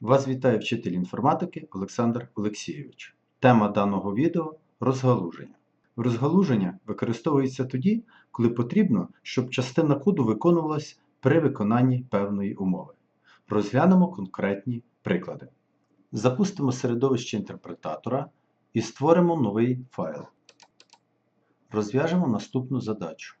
Вас вітає вчитель інформатики Олександр Олексійович. Тема даного відео розгалуження. Розгалуження використовується тоді, коли потрібно, щоб частина коду виконувалась при виконанні певної умови. Розглянемо конкретні приклади. Запустимо середовище інтерпретатора і створимо новий файл. Розв'яжемо наступну задачу.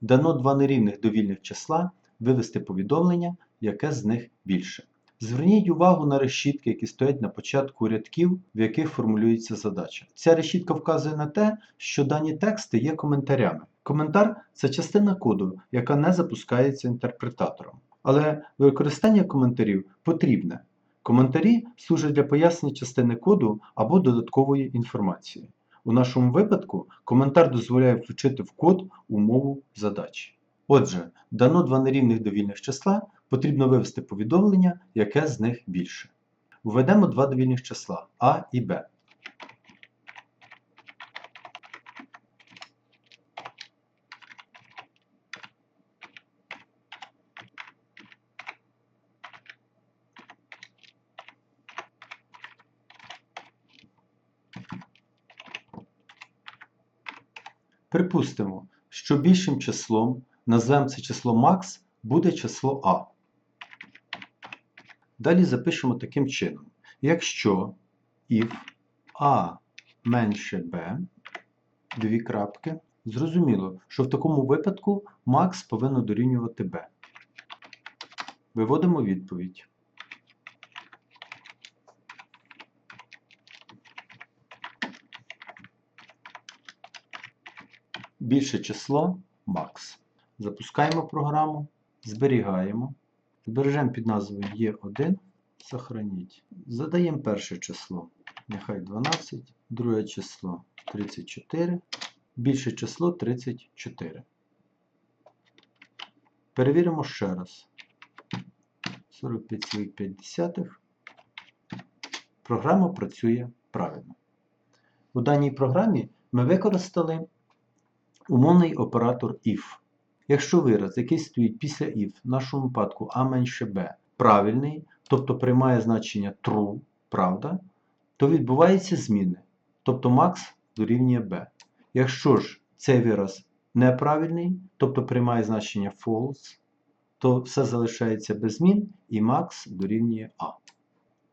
Дано два нерівних довільних числа вивести повідомлення, яке з них більше. Зверніть увагу на решітки, які стоять на початку рядків, в яких формулюється задача. Ця решітка вказує на те, що дані тексти є коментарями. Коментар це частина коду, яка не запускається інтерпретатором. Але використання коментарів потрібне. Коментарі служать для пояснення частини коду або додаткової інформації. У нашому випадку коментар дозволяє включити в код умову задачі. Отже, дано два нерівних довільних числа, потрібно вивести повідомлення, яке з них більше. Введемо два довільних числа А і Б. Припустимо, що більшим числом, назвемо це число max, буде число А. Далі запишемо таким чином. Якщо if А менше Б, дві крапки, зрозуміло, що в такому випадку max повинно дорівнювати B. Виводимо відповідь. Більше число max. Запускаємо програму, зберігаємо. Збережемо під назвою Е1. Сохраніть. Задаємо перше число. Нехай 12, друге число 34, більше число 34. Перевіримо ще раз. 45,5. Програма працює правильно. У даній програмі ми використали умовний оператор if. Якщо вираз, який стоїть після if, в нашому випадку a менше b, правильний, тобто приймає значення true, правда, то відбуваються зміни. Тобто max дорівнює b. Якщо ж цей вираз неправильний, тобто приймає значення false, то все залишається без змін і max дорівнює a.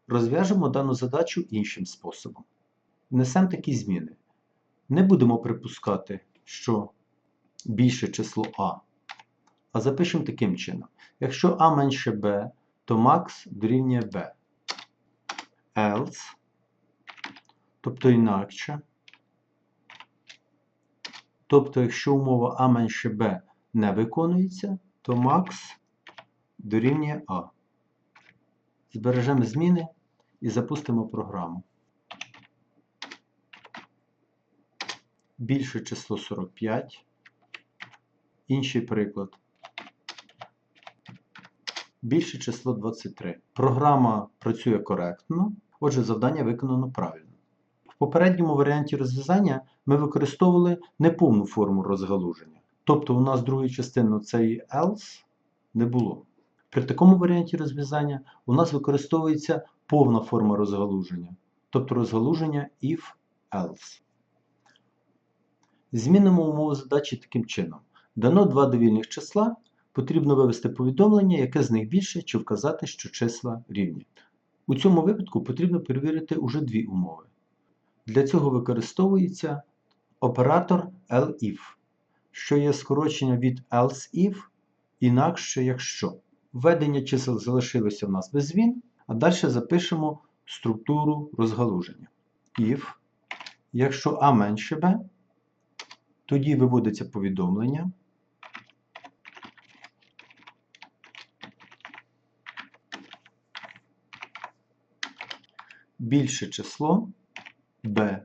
Розв'яжемо дану задачу іншим способом. Внесемо такі зміни. Не будемо припускати, що більше число А. А запишемо таким чином. Якщо А менше Б, то max дорівнює B. Else, тобто інакше. Тобто, якщо умова А менше Б не виконується, то max дорівнює А. Збережемо зміни і запустимо програму. Більше число 45. Інший приклад. Більше число 23. Програма працює коректно, отже, завдання виконано правильно. В попередньому варіанті розв'язання ми використовували неповну форму розгалуження. Тобто у нас другої частини цієї else не було. При такому варіанті розв'язання у нас використовується повна форма розгалуження, тобто розгалуження if-else. Змінимо умову задачі таким чином. Дано два довільних числа, потрібно вивести повідомлення, яке з них більше, чи вказати, що числа рівні. У цьому випадку потрібно перевірити уже дві умови. Для цього використовується оператор elif, що є скорочення від else if, інакше якщо. Введення чисел залишилося в нас без змін, а далі запишемо структуру розгалуження. If, якщо А менше Б, тоді виводиться повідомлення. Більше число b.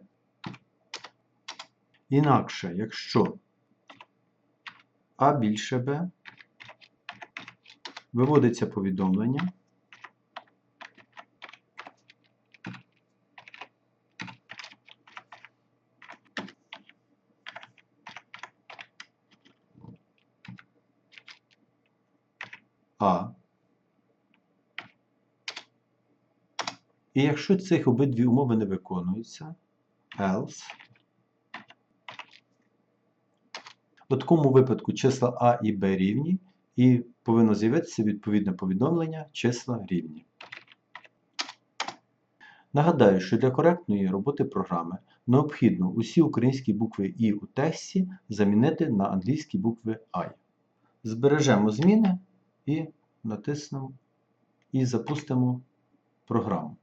Інакше, якщо А більше b, виводиться повідомлення. А І якщо цих обидві умови не виконуються, else, у такому випадку числа А і Б рівні, і повинно з'явитися відповідне повідомлення числа рівні. Нагадаю, що для коректної роботи програми необхідно усі українські букви І у тексті замінити на англійські букви I. Збережемо зміни і натиснемо і запустимо програму.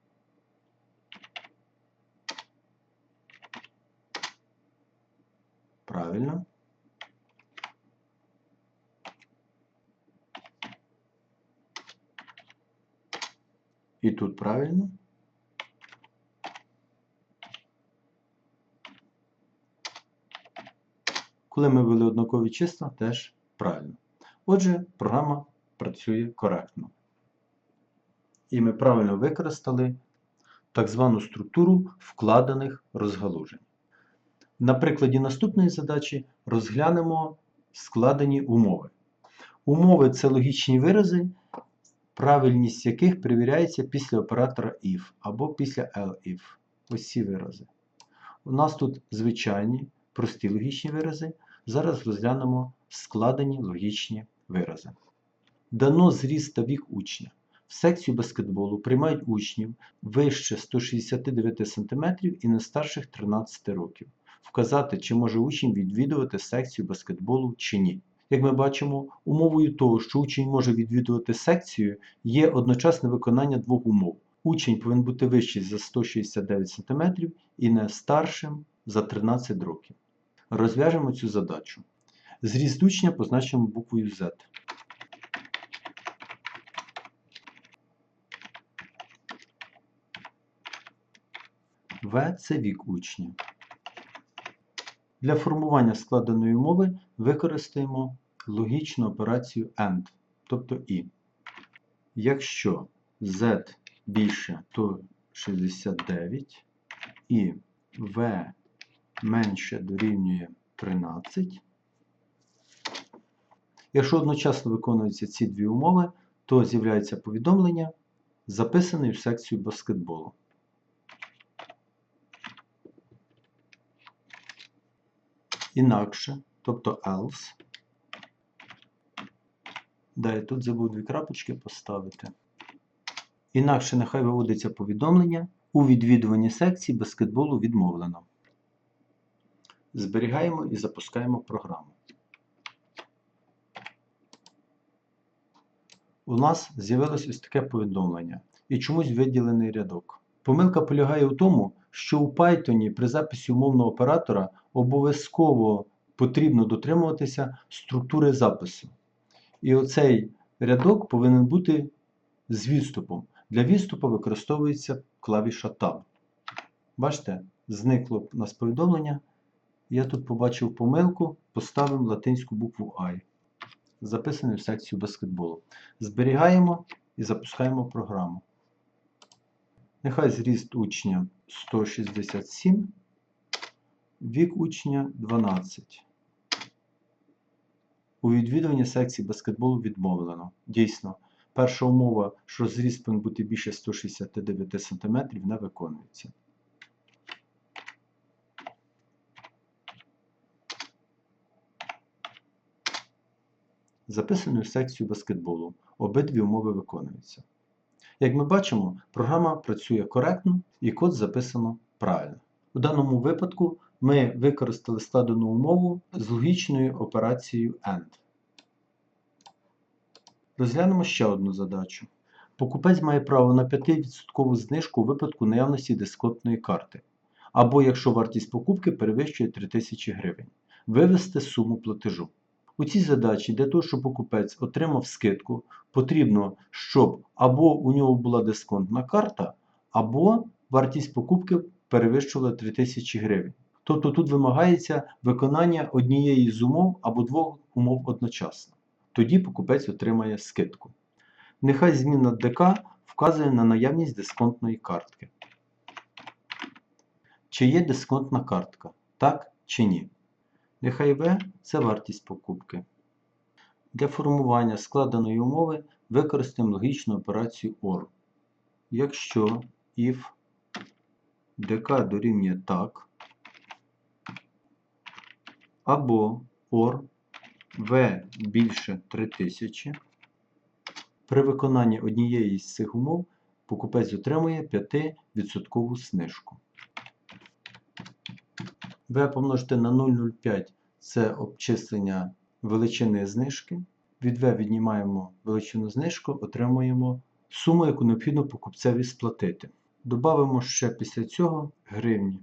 Правильно. І тут правильно. Коли ми ввели однакові числа, теж правильно. Отже, програма працює коректно. І ми правильно використали так звану структуру вкладених розгалужень. На прикладі наступної задачі розглянемо складені умови. Умови це логічні вирази, правильність яких перевіряється після оператора if або після elif. Ось ці вирази. У нас тут звичайні, прості логічні вирази. Зараз розглянемо складені логічні вирази. Дано зріст та вік учня. В секцію баскетболу приймають учнів вище 169 см і не старших 13 років. Вказати, чи може учень відвідувати секцію баскетболу чи ні. Як ми бачимо, умовою того, що учень може відвідувати секцію, є одночасне виконання двох умов. Учень повинен бути вищий за 169 см і не старшим за 13 років. Розв'яжемо цю задачу. Зріст учня позначимо буквою Z. В це вік учня. Для формування складеної умови використаємо логічну операцію AND, тобто і. Якщо Z більше, то 69 і V менше дорівнює 13. Якщо одночасно виконуються ці дві умови, то з'являється повідомлення, записане в секцію баскетболу. Інакше, тобто else. Да, я тут забув дві крапочки поставити. Інакше нехай виводиться повідомлення у відвідуванні секції баскетболу відмовлено. Зберігаємо і запускаємо програму. У нас з'явилось ось таке повідомлення і чомусь виділений рядок. Помилка полягає у тому, що у Python при записі умовного оператора обов'язково потрібно дотримуватися структури запису. І оцей рядок повинен бути з відступом. Для відступу використовується клавіша Tab. Бачите, зникло у нас повідомлення. Я тут побачив помилку, поставимо латинську букву I, записану в секцію баскетболу. Зберігаємо і запускаємо програму. Нехай зріст учня 167, вік учня 12. У відвідуванні секції баскетболу відмовлено. Дійсно, перша умова, що зріст повинен бути більше 169 см, не виконується. Записаною секцію баскетболу. Обидві умови виконуються. Як ми бачимо, програма працює коректно і код записано правильно. У даному випадку ми використали складену умову з логічною операцією AND. Розглянемо ще одну задачу. Покупець має право на 5% знижку у випадку наявності дисконтної карти, або якщо вартість покупки перевищує 3000 гривень. Вивести суму платежу. У цій задачі для того, щоб покупець отримав скидку, потрібно, щоб або у нього була дисконтна карта, або вартість покупки перевищувала 3000 гривень. Тобто тут вимагається виконання однієї з умов або двох умов одночасно. Тоді покупець отримає скидку. Нехай зміна ДК вказує на наявність дисконтної картки. Чи є дисконтна картка? Так чи ні? Нехай В це вартість покупки. Для формування складеної умови використаємо логічну операцію OR. Якщо if dk дорівнює так, або or v більше 3000. При виконанні однієї з цих умов покупець отримує 5% знижку. V помножити на 0,05 це обчислення величини знижки. Від v віднімаємо величину знижку, отримуємо суму, яку необхідно покупцеві сплатити. Добавимо ще після цього гривні.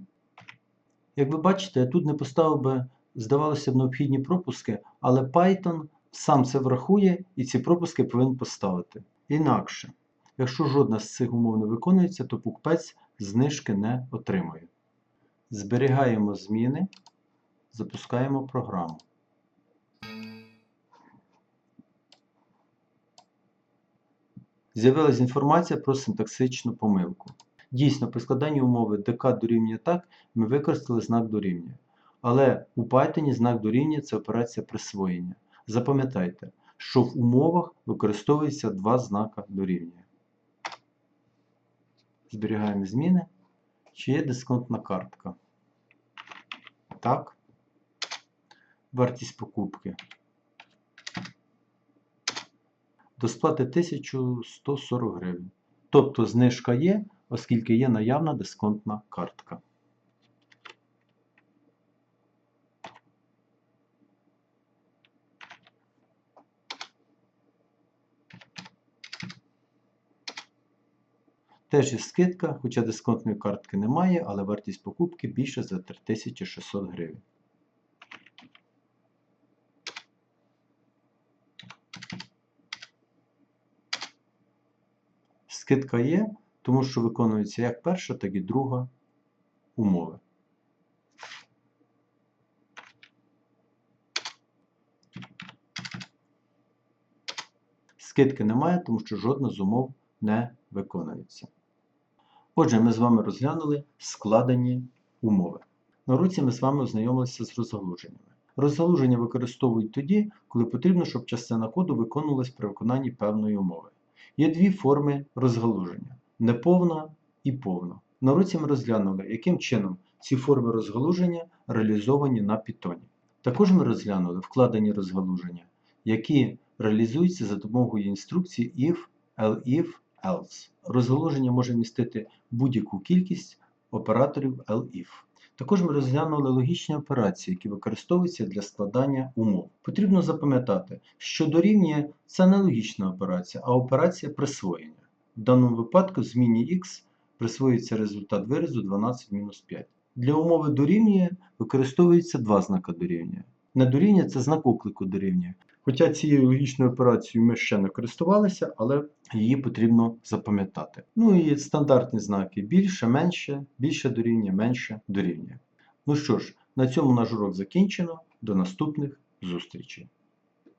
Як ви бачите, я тут не поставив би, здавалося б, необхідні пропуски, але Python сам це врахує і ці пропуски повинен поставити. Інакше, якщо жодна з цих умов не виконується, то покупець знижки не отримує. Зберігаємо зміни, запускаємо програму. З'явилася інформація про синтаксичну помилку. Дійсно, при складанні умови ДК дорівнює так, ми використали знак дорівнює. Але у Python знак дорівнює це операція присвоєння. Запам'ятайте, що в умовах використовується два знака дорівнює. Зберігаємо зміни. Чи є дисконтна картка? Так. Вартість покупки. До сплати 1140 гривень. Тобто знижка є, оскільки є наявна дисконтна картка. Теж є скидка, хоча дисконтної картки немає, але вартість покупки більше за 3600 гривень. Скидка є, тому що виконується як перша, так і друга умови. Скидки немає, тому що жодна з умов не виконується. Отже, ми з вами розглянули складені умови. На уроці ми з вами ознайомилися з розгалуженнями. Розгалуження використовують тоді, коли потрібно, щоб частина коду виконувалась при виконанні певної умови. Є дві форми розгалуження неповна і повна. На уроці ми розглянули, яким чином ці форми розгалуження реалізовані на Python. Також ми розглянули вкладені розгалуження, які реалізуються за допомогою інструкції if, elif, else. Розгалуження може містити будь-яку кількість операторів elif. Також ми розглянули логічні операції, які використовуються для складання умов. Потрібно запам'ятати, що дорівнює це не логічна операція, а операція присвоєння. В даному випадку зміні x присвоюється результат виразу 12-5. Для умови дорівнює використовується два знака дорівнює. Не дорівнює це знак оклику дорівнює. Хоча цією логічною операцією ми ще не користувалися, але її потрібно запам'ятати. Ну і стандартні знаки більше, менше, більше дорівнює, менше дорівнює. Ну що ж, на цьому наш урок закінчено. До наступних зустрічей.